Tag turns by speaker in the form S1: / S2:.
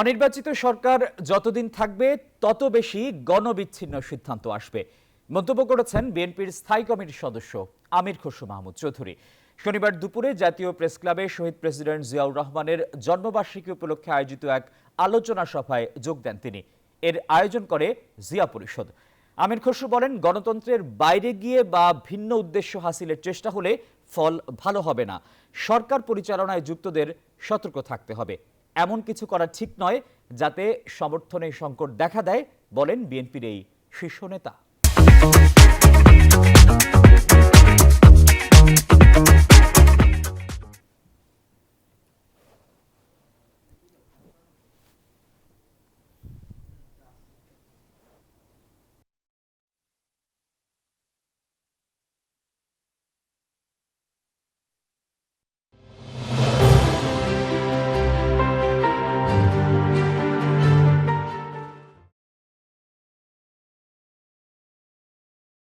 S1: অনির্বাচিত সরকার যতদিন থাকবে তত বেশি গণবিচ্ছিন্ন সিদ্ধান্ত আসবে মন্তব্য করেছেন বিএনপির স্থায়ী কমিটির সদস্য আমির খসরু মাহমুদ চৌধুরী শনিবার দুপুরে জাতীয় প্রেস ক্লাবে শহীদ প্রেসিডেন্ট জিয়াউর রহমানের জন্মবার্ষিকী উপলক্ষে আয়োজিত এক আলোচনা সভায় যোগ দেন তিনি এর আয়োজন করে জিয়া পরিষদ আমির খসরু বলেন গণতন্ত্রের বাইরে গিয়ে বা ভিন্ন উদ্দেশ্য হাসিলের চেষ্টা হলে ফল ভালো হবে না সরকার পরিচালনায় যুক্তদের সতর্ক থাকতে হবে এমন কিছু করা ঠিক নয় যাতে সমর্থনের সংকট দেখা দেয় বলেন বিএনপির এই শীর্ষ নেতা